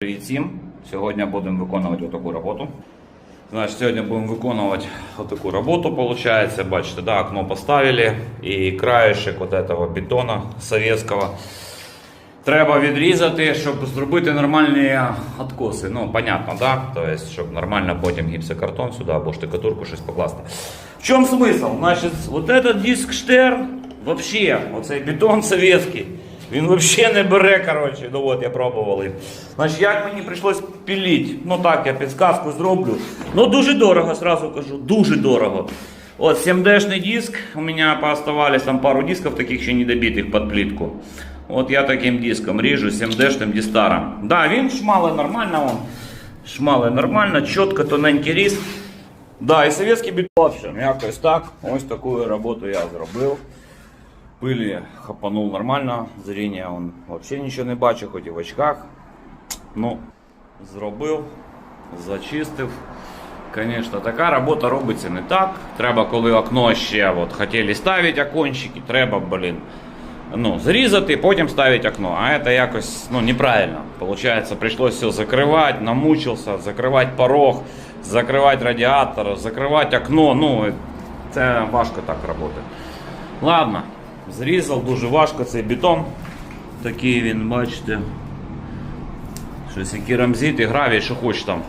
Привіт всім! Сьогодні будемо виконувати таку роботу. Значить, сьогодні будемо виконувати таку роботу, получается. Бачите, да, окно поставили і краєшек вот этого бетона советского треба відрізати, щоб зробити нормальні откоси. Ну, понятно, да? Тобто, щоб нормально потім гіпсокартон сюди або штукатурку щось покласти. В чому смисл? Значить, вот этот диск Штерн, вообще, оцей бетон советський, він вообще не бере, коротше, ну от я пробував. Значить, як мені прийшлось піліть? Ну так, я підсказку зроблю. Ну дуже дорого, сразу кажу, дуже дорого. Вот 7D-шный диск, у меня пооставались там пару дисков таких ще недобитых под плитку. Вот я таким диском ріжу 7D-шним дистаром. Да, він шмалий нормально, он. Шмалий нормально, чітко, тоненький різ. Да, і совєтський бетон. В якось так. Ось таку роботу я зробив. Пилі хапанув нормально, зріння он взагалі нічого не бачив, хоч і в очках. Ну, зробив, зачистив. Звісно, така робота робиться не так. Треба, коли окно ще от, хотіли ставити окончики, треба, блін, ну, зрізати, потім ставити окно. А це якось ну, неправильно. Получається, прийшлося все закривати, намучився, закривати порог, закривати радіатор, закривати окно. Ну, це важко так працювати. Ладно, Зрізав, дуже важко цей бетон. Такий він, бачите. Щось які рамзіти, гравій, що хоч там.